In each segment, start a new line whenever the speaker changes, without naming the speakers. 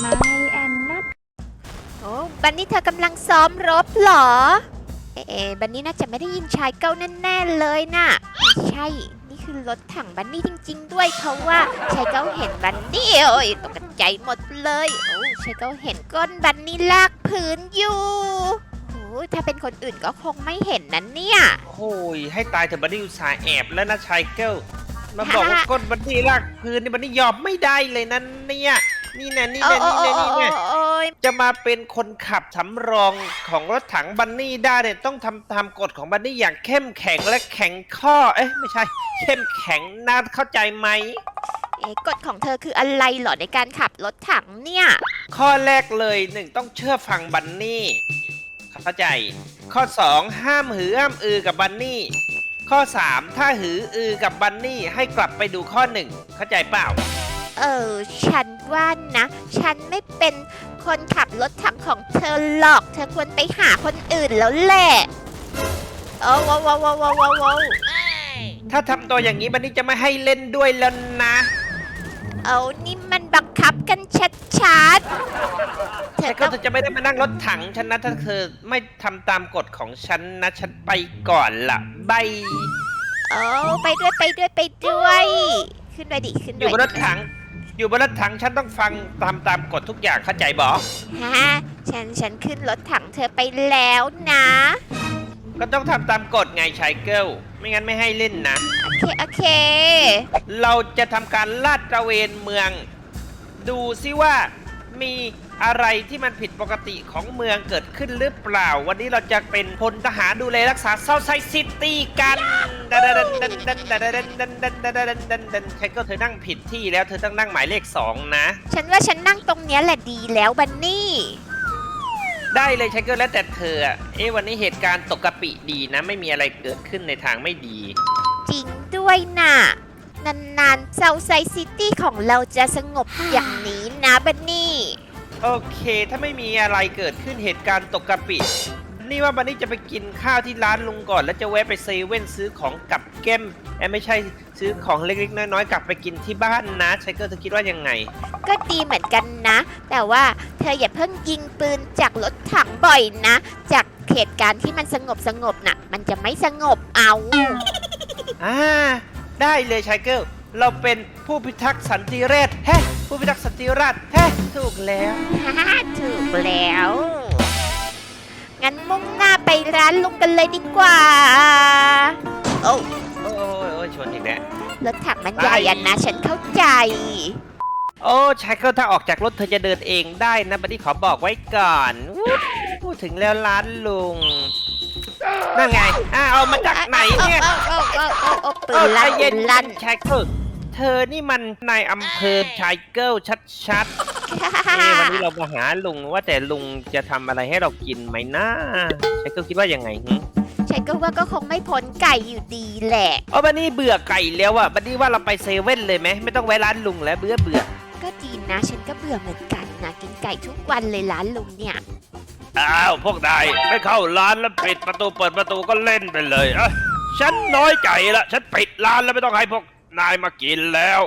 ไม่แอนนัท
โอ้บันนี่เธอกำลังซ้อมรบเหรอเอ๊ะเอ๊ะบันนี่น่าจะไม่ได้ยินชายเก้าแน่ๆเลยน่ะไม่ใช่ นี่คือรถถังบันนี่จริง ๆ ด้วยเพราะว่าชายเก้าเห็นบันนี่โอ้ยตกใจหมดเลย โอ้ชายเก้าเห็นก้นบันนี่ลากพื้นอยู่โอ้ถ้าเป็นคนอื่นก็คงไม่เห็นนะเนี่ย
โอ้ยให้ตายเถอะบันนี่อุตส่าห์แอบแล้วนะชายเกิลมาบอกว่าก้นบันนี่ลากพื้นนี่บันนี่ยอมไม่ได้เลยนั่นเนี่ย นี่แน่นี่
โอ้
แน่
โอ้
นี่
โอ้
แน่นี่แน่
โอ้ย
จะมาเป็นคนขับสำรองของรถถังบันนี่ได้เนี่ยต้องทำตามกฎของบันนี่อย่างเข้มแข็งและแข็งข้อ เอ๊ะไม่ใช่ เข้มแข็งนะเข้าใจไหม
เอ๊ะกฎของเธอคืออะไรเหรอในการขับรถถังเนี่ย
ข้อแรกเลยหนึ่งต้องเชื่อฟังบันนี่เข้าใจ ข้อสองห้ามหือห้ามอือกับบันนี่ ข้อสามถ้าหืออือกับบันนี่ให้กลับไปดูข้อหนึ่งเข้าใจเปล่า
เออ ฉัน ว่านะ ฉันไม่เป็นคนขับรถถังของเธอหรอก เธอควรไปหาคนอื่นแล้วแหละโอ้ว้าวว้าวว้าวว้าวว้าว
ถ้าทำตัวอย่างนี้บันนี่จะไม่ให้เล่นด้วยแล้วนะ
เอานี่มันบังคับกันชัดๆเธ
แต่
อ
ก็
ต้อง
เธอจะไม่ได้มานั่งรถถังฉันนะถ้าเธอไม่ทำตามกฎของฉันนะ ฉันไปก่อนละบาย
โอ้ไปด้วยไปด้วยไปด้วย ขึ้นไปดิขึ้น
อ
ด้
ยู่
วย
บนรถถัง อยู่บนรถถังฉันต้องฟังตามตามกฎทุกอย่างเข้าใจบอ
ฮะฉันฉันขึ้นรถถังเธอไปแล้วนะ
ก็ต้องทำตามกฎไงชายเกิลไม่งั้นไม่ให้เล่นนะ
โอเค โอเค
เราจะทำการลาดตระเวนเมือง ดูซิว่ามี อะไรที่มันผิดปกติของเมืองเกิดขึ้นหรือเปล่า วันนี้เราจะเป็นพลทหารดูแลรักษาเซาไซซิตี้กันดันดันดันดันดันดันดันดันดันดันดันดันใครก็เธอนั่งผิดที่แล้วเธอต้องนั่งหมายเลขสองนะ
ฉันว่าฉันนั่งตรงเนี้ยแหละดีแล้วบันนี่
ได้เลยใช้เกิลแล้วแต่เธออะเอ๊ะวันนี้เหตุการณ์ตกกะปิดีนะ ไม่มีอะไรเกิดขึ้นในทางไม่ดี
จริงด้วยน่ะ นานๆเซาไซซิตี้ของเราจะสงบอย่างนี้นะบันนี่
โอเค ถ้าไม่มีอะไรเกิดขึ้นเหตุการณ์ตกกะปิ นี่ว่าบันนี่จะไปกินข้าวที่ร้านลุงก่อน แล้วจะแวะไปเซเว่นซื้อของกับแก้มเอ้ยไม่ใช่ซื้อของเล็กๆ น้อยๆ กลับไปกินที่บ้านนะใช้เกิลเธอคิดว่ายังไง
ก็ดีเหมือนกันนะ แต่ว่าเธออย่าเพิ่งยิงปืนจากรถถังบ่อยนะ จากเหตุการณ์ที่มันสงบสงบๆน่ะ มันจะไม่สงบเอา
อ่า ได้เลยชายเกิลเราเป็นผู้พิทักษ์สันติราษฎร์เฮ้ ผู้พิทักษ์สันติราษฎร์เฮ้ถูกแล้ว
ฮ่าถูกแล้ว งั้นมุ่งหน้าไปร้านลุงกันเลยดีกว่า โอ้
โอ้ยโอ้ยชนอีกแล้ว
รถถังมันใหญ่อะนะ ฉันเข้าใจ
โอ้ชายเกิลถ้าออกจากรถเธอจะเดินเองได้นะบัดดี้ขอบอกไว้ก่อนวู้พูดถึงแล้วร้านลุง นั่นไงอ้าวเอามาจากไหนเนี่ย
โอ้โอ้โอ้โอ้โอ้ปื
เออนใจ
ลั่น
เย็
ปื
น
นลั่น
ชายเกิล เธอนี่มันนายอำเภอชายเกิลชัดๆเอ้วันนี้เรามาหาลุงว่าแต่ลุงจะทำอะไรให้เรากินไหมนะชายเกิลคิดว่ายังไงหึ
ฉันก็ว่าก็คงไม่พ้นไก่อยู่ดีแหละ
อ๋อบันนี่เบื่อไก่แล้วอะบันนี่ว่าเราไปเซเว่นเลยไหมไม่ต้องไว้ร้านลุงแล้วเบื่อเบื่อ
ก็ดีนะ ฉันก็เบื่อเหมือนกันนะกินไก่ทุกวันเลยร้านลุงเนี่ย
อ้าวพวกนายไม่เข้าร้านแล้วปิดประตูเปิดประตูก็เล่นไปเลยเอะฉันน้อยใจละฉันปิดร้านแล้วไม่ต้องให้พวก นายมากินแล้ว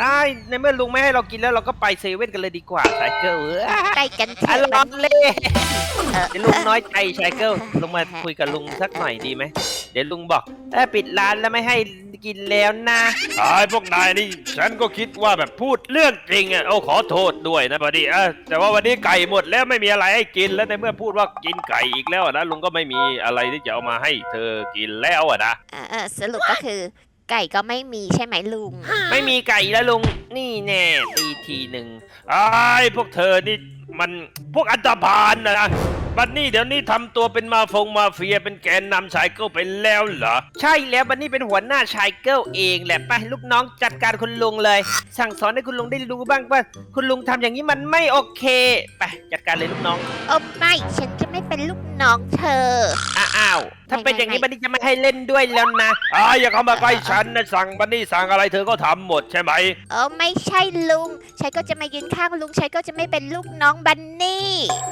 ไอ้ายในเมื่อลุงไม่ให้เรากินแล้วเราก็ไปเซเว่นกันเลยดีกว่าชายเกิลเออ
ไก่กันเถ
อะ
อะ
ลองเล่
เออ
เดี๋ยวลุงน้อยใจชายเกิลลงมาคุยกับลุงสักหน่อยดีไหมเดี๋ยวลุงบอกเออปิดร้านแล้วไม่ให้กินแล้วนะ
ตายพวกนายนี่ฉันก็คิดว่าแบบพูดเรื่องจริงอะโอ้ขอโทษด้วยนะพอดีเออแต่ว่าวันนี้ไก่หมดแล้วไม่มีอะไรให้กินแล้วในเมื่อพูดว่ากินไก่อีกแล้วอะนะลุงก็ไม่มีอะไรที่จะเอามาให้เธอกินแล้วอะนะ
เออเออสรุปก็คือ ไก่ก็ไม่มีใช่ไหมลุง
ไม่มีไก่แล้วลุงนี่แน่ตีทีหนึ่ง
ไอ้ายพวกเธอนี่มันพวกอันตรพานนะนะบัดนี้เดี๋ยวนี้ทำตัวเป็นมาฟงมาเฟียเป็นแกนนำชายเก็ไปแล้วเหรอ
ใช่แล้วบันนี่เป็นหัวหน้าชายเกิลเองแหละไปลูกน้องจัดการคุณลุงเลย สั่งสอนให้คุณลุงได้รู้บ้างว่าคุณลุงทำอย่างนี้มันไม่โอเคไปจัดการเลยลูกน้อง
โอ้ไม่ ฉันจะไม่เป็นลูกน้องเธอ
อ้าวถ้าเป็นอย่างนี้
ไม่
บันนี่จะไม่ให้เล่นด้วยแล้วนะ
อ้ายอย่าเข้ามาใกล้ฉันนะสั่งบันนี่สั่งอะไรเธอก็ทำหมดใช่ไหม
เออไม่ใช่ลุงฉันก็จะมายืนข้างลุงฉันก็จะไม่เป็นลูกน้องบันนี่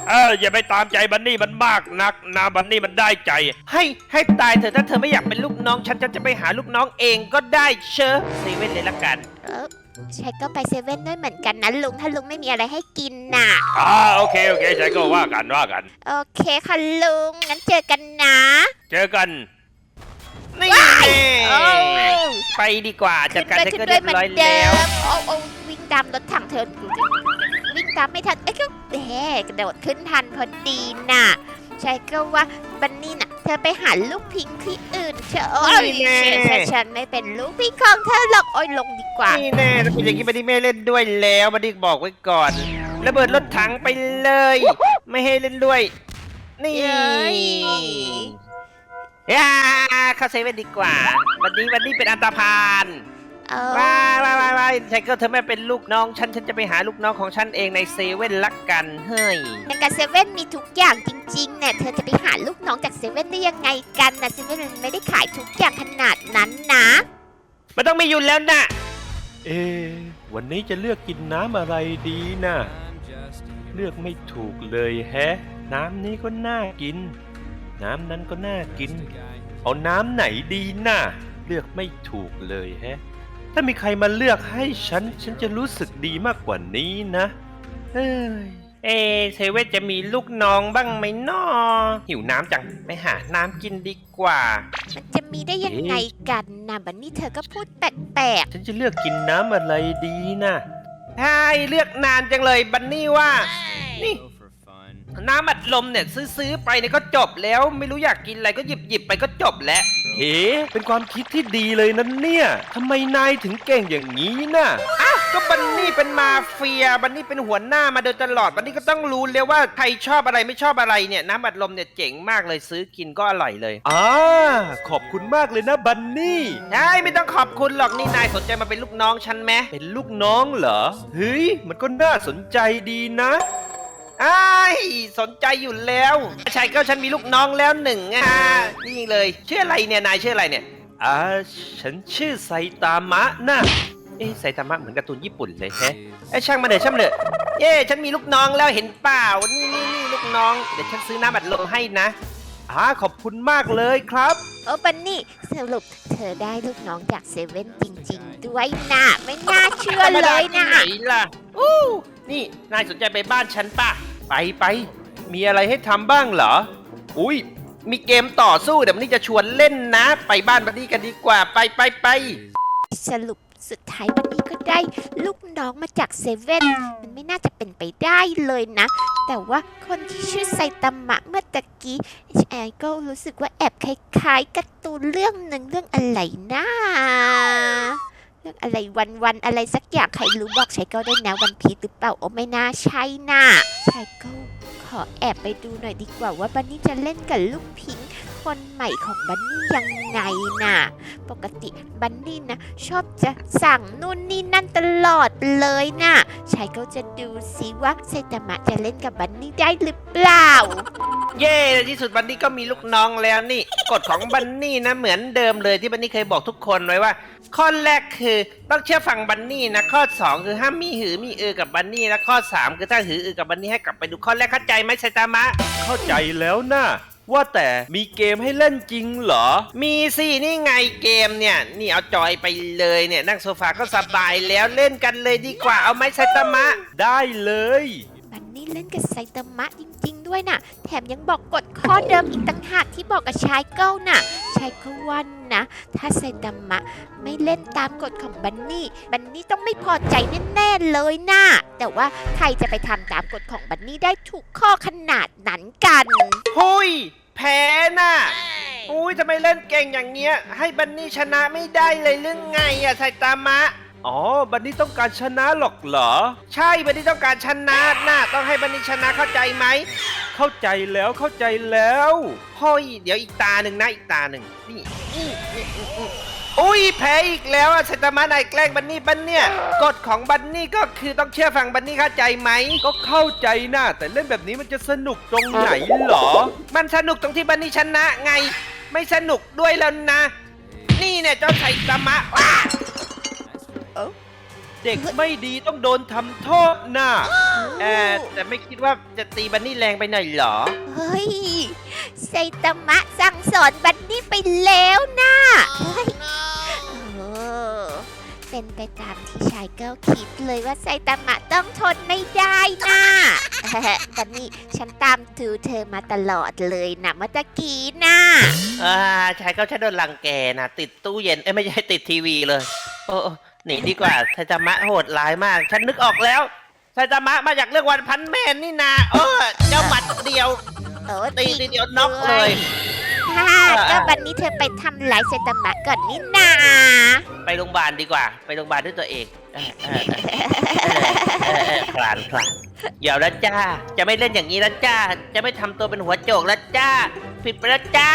เอออย่าไปตามใจบันนี่มันมากนักนะบันนี่มันได้ใจ
ให้ให้ตายเถอะถ้าเธอไม่อยากเป็นลูกน้องฉันฉันจะไปหาลูกน้องเองก็ได้เชอะเซเว่นเลยละกัน
เออ ใช้ก็ไปเซเว่นด้วยเหมือนกันนะลุงถ้าลุงไม่มีอะไรให้กินน่ะ
อ่าโอเค โอเคฉันก็ว่ากันว่ากัน
โอเคค่ะลุงงั้นเจอกันนะ
เจอกัน
นี่
โอ้
ไปดีกว่าจัดการ
ขึ้
ใช้
น
ก็
ด้
เรี
วยย
บ
เหมือ
ร้อย
นเดิ
แล้ว
มโอ้โอ้วิ่งตามรถถังเธอวิ่งตามไม่ทันเอ้ยก็แหมกระโดดขึ้นทันพอดีน่ะ ใช่ก็ว่าบันนี่น่ะ เธอไปหาลูกพิงค์ที่อื่นเถอะโอ้ย
นี่แน่
ฉันฉันไม่เป็นลูกพิงค์ของเธอหรอกโอ้ยลงดีกว่า
นี่แน่ถ้าเป็นอย่างนี้บันนี่ไม่เล่นด้วยแล้วบันนี่บอกไว้ก่อนระเบิดรถถังไปเลย ไม่ให้เล่นด้วย นี่
เย้ย
ย่าเข้าเซเว่นดีกว่า วันนี้วันนี้เป็นอันตรพาน
เออ
ว้ายว้ายว้ายว้ายใช่ก็เธอไม่เป็นลูกน้องฉันฉันจะไปหาลูกน้องของฉันเองในเซเว่นลักกันเฮ้ย
ในการเซเว่นมีทุกอย่างจริงๆเนี่ยเธอจะไปหาลูกน้องจากเซเว่นได้ยังไงกันนะเซเว่นมันไม่ได้ขายทุกอย่างขนาดนั้นนะ
มันต้องมีอยู่แล้วนะ
เอะวันนี้จะเลือกกินน้ำอะไรดีนะเลือกไม่ถูกเลยแฮะ น้ำนี้ก็น่ากิน น้ำนั้นก็น่ากิน เอาน้ำไหนดีนะเลือกไม่ถูกเลยแฮะ ถ้ามีใครมาเลือกให้ฉัน ฉันจะรู้สึกดีมากกว่านี้นะเอ้ย
เอะเซเว่นจะมีลูกน้องบ้างไหมนอหิวน้ำจังไปหาน้ำกินดีกว่า
มันจะมีได้ยังไงกันนะบันนี่เธอก็พูดแปลก
ฉันจะเลือกกินน้ำอะไรดีนะ
ใช่เลือกนานจังเลยบันนี่ว่านี่ น้ำอัดลมเนี่ยซื้อๆไปเนี่ยก็จบแล้วไม่รู้อยากกินอะไรก็หยิบหยิบๆไปก็จบแล้ว
เฮ้เป็นความคิดที่ดีเลยนะเนี่ยทำไมนายถึงเก่งอย่างนี้น่ะ
ก็บันนี่เป็นมาเฟีย บันนี่เป็นหัวหน้ามาโดยตลอด บันนี่ก็ต้องรู้เลยว่าใครชอบอะไรไม่ชอบอะไรเนี่ยน้ำอัดลมเนี่ยเจ๋งมากเลยซื้อกินก็อร่อยเลย
อ่าขอบคุณมากเลยนะบันนี่
ใช่ไม่ต้องขอบคุณหรอกนี่นายสนใจมาเป็นลูกน้องฉันไหม
เป็นลูกน้องเหรอเฮ้ยมันก็น่าสนใจดีนะ
อ้ายสนใจอยู่แล้วใช่ก็ฉันมีลูกน้องแล้วหนึ่งอะนี่เลยชื่ออะไรเนี่ยนายชื่ออะไรเนี่ย
อ่าฉันชื่อไซตามะนะ
เอ๊ะไซตามะเหมือนการ์ตูนญี่ปุ่นเลยแฮะไอ้ยช่างมาเถอะช่างมาเถอะเย้ฉันมีลูกน้องแล้วเห็นเปล่านี่นี่นี่ลูกน้อง เดี๋ยวฉันซื้อน้ำอัดลมให้นะ
อ่าขอบคุณมากเลยครับ
ๆโอ้บันนี่สรุปเธอได้ลูกน้องจากเซเว่นจริง ๆ ด้วยนะไม่น่าเชื่อเลยนะ
ธรรมดาที่ไหนล่ะอู้นี่นายสนใจไปบ้านฉันป่ะ ไปไปมีอะไรให้ทำบ้างเหรอ อุ้ยมีเกมต่อสู้เดี๋ยววันนี้จะชวนเล่นนะ ไปบ้านบัดดี้กันดีกว่าไปไปไป
สรุปสุดท้ายวันนี้ก็ได้ ลูกน้องมาจากเซเว่นมันไม่น่าจะเป็นไปได้เลยนะ แต่ว่าคนที่ชื่อไซตามะเมื่อตะกี้แอนก็รู้สึกว่าแอบคล้ายๆการ์ตูนเรื่องหนึ่งเรื่องอะไรนะ รื่องอะไรวันวันอะไรสักอย่างใครรู้บอกชายเก็ด้นะวันพีหรือเปล่าโอ้ไม่น่าใช่น่ะชายเก็ขอแอบไปดูหน่อยดีกว่าว่าบันนี่จะเล่นกับลูกพิง ค์คนใหม่ของบันนี่ยังไงน่ะ ปกติบันนี่นะชอบจะสั่งนู่นนี่นั่นตลอดเลยนะ่ะชายก็จะดูซิว่าเซตามะจะเล่นกับบันนี่ได้หรือเปล่า
เย่ในที่สุดบันนี่ก็มีลูกน้องแล้วนี่ กฎของบันนี่นะเหมือนเดิมเลยที่บันนี่เคยบอกทุกคนไว้ว่า ข้อแรกคือต้องเชื่อฟังบันนี่นะข้อ 2 คือห้ามมีหือมีเออกับบันนี่และข้อ 3 คือถ้าหือเออกับบันนี่ให้กลับไปดูข้อแรกเข้าใจไหมไซตามะ
เข้าใจแล้วนะ ว่าแต่มีเกมให้เล่นจริงเหรอ
มีสินี่ไงเกมเนี่ย นี่เอาจอยไปเลยเนี่ย นั่งโซฟาก็สบายแล้วเล่นกันเลยดีกว่าเอาไหมไซตามะ
ได้เลย
บันนี่เล่นกับไซตามะจริงๆ ด้วยน่ะ แถมยังบอกกฎข้อเดิมอีกต่างหากที่บอกกับชายเก้าน่ะ ชายก็วันนะ ถ้าไซตามะไม่เล่นตามกฎของบันนี่ บันนี่ต้องไม่พอใจแน่ๆเลยน่ะ แต่ว่าใครจะไปทำตามกฎของบันนี่ได้ถูกข้อขนาดนั้นกัน
หุยแพ้น่ะ อุ้ยทำไมเล่นเก่งอย่างเงี้ย ให้บันนี่ชนะไม่ได้เลยเรื่องไงอะไซตามะ
อ๋อ บันนี่ต้องการชนะหรอกเหรอ
ใช่ บันนี่ต้องการชนะน่ะต้องให้บันนี่ชนะเข้าใจไหม
เข้าใจแล้วเข้าใจแล้ว
เฮ้ยเดี๋ยวอีกตาหนึ่งนะอีกตาหนึ่งนี่นี่นี่นี่นี่อุ้ยแพ้อีกแล้วอะไซตามะนายแกล้งบันนี่บันเนี่ยกฎของบันนี่ก็คือต้องเชื่อฟังบันนี่เข้าใจไหม
ก็เข้าใจนะแต่เล่นแบบนี้มันจะสนุกตรงไหนเหรอ
มันสนุกตรงที่บันนี่ชนะไง ไม่สนุกด้วยแล้วนะ นี่เนี่ยเจ้าไซตามะ ว้า
เด็กไม่ดีต้องโดนทำโทษน่ะ
เออแต่ไม่คิดว่าจะตีบันนี่แรงไปหน่อยเหรอ
เฮ้ยไซตามะสั่งสอนบันนี่ไปแล้วนะเฮ้ยเออเป็นไปตามที่ชายเก้าคิดเลยว่าไซตามะต้องทนไม่ได้นะบันนี่ฉันตามดูเธอมาตลอดเลยนะเมื่อตะกี้น่ะ
อ่าชายเก้าฉันโดนรังแกนะติดตู้เย็น เอ้ยไม่ใช่ติดทีวีเลย โอ้โอ้ หนีดีกว่าไซตามะโหดร้ายมาก ฉันนึกออกแล้วไซตามะมาจากเรื่องวันพันแมนนี่นาเออเจ้าหมัดเดียว
โอ้
ตีทีเดียวน็อกเลย
ฮ่าก็วันนี้เธอไปทำลายไซตามะก่อนนี่นา
ไปโรงพยาบาลดีกว่า ไปโรงพยาบาลด้วยตัวเองเออเออเออเออเออคลานคลานเดี๋ยวแล้วจ้า จะไม่เล่นอย่างนี้แล้วจ้า จะไม่ทำตัวเป็นหัวโจกแล้วจ้า ผิดไปแล้วจ้า